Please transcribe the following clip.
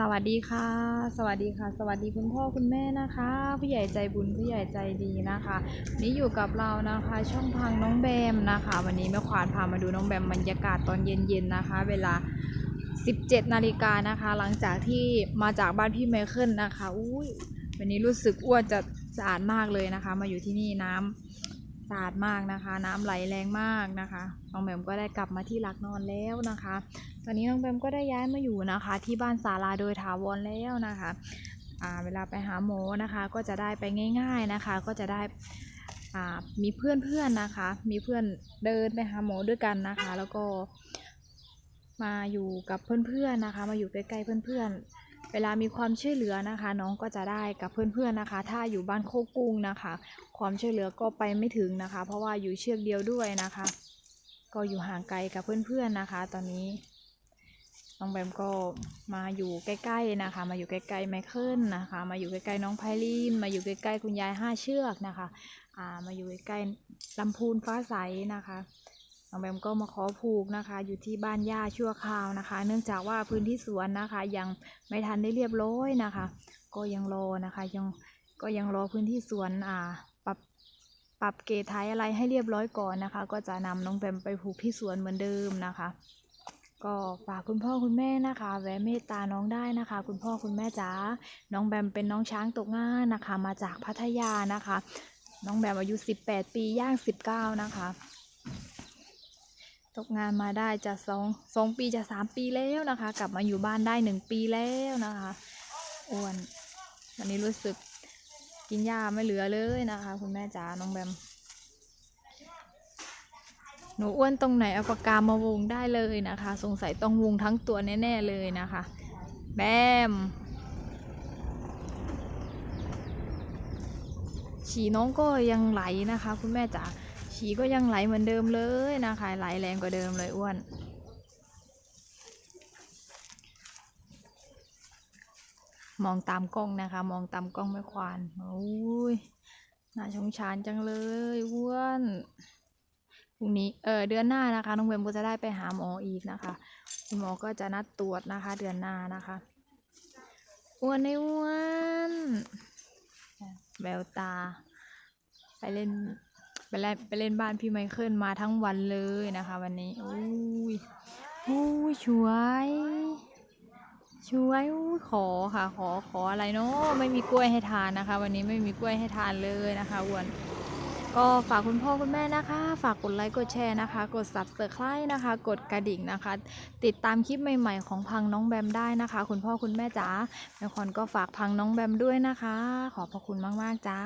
สวัสดีค่ะ สวัสดีค่ะ สวัสดีคุณพ่อคุณแม่นะคะ ผู้ใหญ่ใจบุญผู้ใหญ่ใจดีนะคะนี่อยู่กับเรานะคะ ช่องทางน้องแบมนะคะ วันนี้แม่ขวานพามาดูน้องแบมบรรยากาศตอนเย็นๆนะคะ เวลา 17นาฬิกานะคะ หลังจากที่มาจากบ้านพี่ไมเคิลนะคะอุ้ยวันนี้รู้สึกอ้วนจะสะอาดมากเลยนะคะ มาอยู่ที่นี่น้ำ สะอาดมากนะคะ น้ำไหลแรงมากนะคะน้องแบมก็ได้กลับมาที่หลักนอนแล้วนะคะ ตอนนี้น้องแบมก็ได้ย้ายมาอยู่นะคะ ที่บ้านศาลาโดยถาวรแล้วนะคะอ่าเวลาไปหาหมอนะคะก็จะได้ไปง่าย ๆนะคะ ก็จะได้อ่ามีเพื่อนๆนะคะ มีเพื่อนเดินไปหาหมอด้วยกันนะคะ แล้วก็มาอยู่กับเพื่อนๆนะคะ มาอยู่ใกล้ๆเพื่อนๆ เวลามีความช่วยเหลือนะคะ น้องก็จะได้กับเพื่อนๆนะคะ ถ้าอยู่บ้านโคกรุงนะคะ ความช่วยเหลือก็ไปไม่ถึงนะคะ เพราะว่าอยู่เชือกเดียวด้วยนะคะ ก็อยู่ห่างไกลกับเพื่อนๆนะคะ ตอนนี้น้องแบมก็มาอยู่ใกล้ๆนะคะ มาอยู่ใกล้ๆไมเคิลนะคะ มาอยู่ใกล้ๆน้องไพลิน มาอยู่ใกล้ๆคุณยายห้าเชือกนะคะ อ่า มาอยู่ใกล้ๆลำพูนฟ้าใสนะคะ องแบมก็มาขอผูกนะคะ อยู่ที่บ้านย่าชั่วคราวนะคะ เนื่องจากว่าพื้นที่สวนนะคะ ยังไม่ทันได้เรียบร้อยนะคะ ก็ยังรอนะคะ ยังก็ยังรอพื้นที่สวนอ่าปรับปรับเกทายอะไรให้เรียบร้อยก่อนนะคะ ก็จะนำน้องแบมไปผูกที่สวนเหมือนเดิมนะคะ ก็ฝากคุณพ่อคุณแม่นะคะ แวะเมตตาน้องได้นะคะ คุณพ่อคุณแม่จ๋าน้องแบมเป็นน้องช้างตกงานนะคะ มาจากพัทยานะคะ น้องแบมอายุ 18 ปีย่าง 19 นะคะ ตกงานมาได้จะสองสองปีจะสามปีแล้วนะคะ กลับมาอยู่บ้านได้หนึ่งปีแล้วนะคะอ้วนวันนี้รู้สึกกินยาไม่เหลือเลยนะคะ คุณแม่จ๋าน้องแบมหนูอ้วนตรงไหนเอาปากกามาวงได้เลยนะคะ สงสัยต้องวงทั้งตัวแน่ ๆ เลยนะคะ แบมฉีน้องก็ยังไหลนะคะ คุณแม่จ๋า ฉีก็ยังไหลเหมือนเดิมเลยนะคะไหลแรงกว่าเดิมเลยอ้วนมองตามกล้องนะคะ มองตามกล้องไม่ควานโอ้ยน่าชงชานจังเลยอ้วนพรุ่งนี้เออเดือนหน้านะคะน้องเบมก็จะได้ไปหาหมออีกนะคะคุณหมอก็จะนัดตรวจนะคะ เดือนหน้านะคะอ้วนไอ้อ้วนแววตา ไปเล่น ไปเล่นไปเล่นบ้านพี่ไมเคิลมาทั้งวันเลยนะคะ วันนี้อุ้ยอุ้ยช่วยช่วยอุ้ยขอค่ะ ขอขออะไรเนาะไม่มีกล้วยให้ทานนะคะ วันนี้ไม่มีกล้วยให้ทานเลยนะคะอ้วนก็ฝากคุณพ่อคุณแม่นะคะ ฝากกดไลค์กดแชร์นะคะ กด subscribe นะคะ กดกระดิ่งนะคะ ติดตามคลิปใหม่ๆ ของพังน้องแบมได้นะคะ คุณพ่อคุณแม่จ๋าแม่คอนก็ฝากพังน้องแบมด้วยนะคะ ขอบพระคุณมากๆจ้า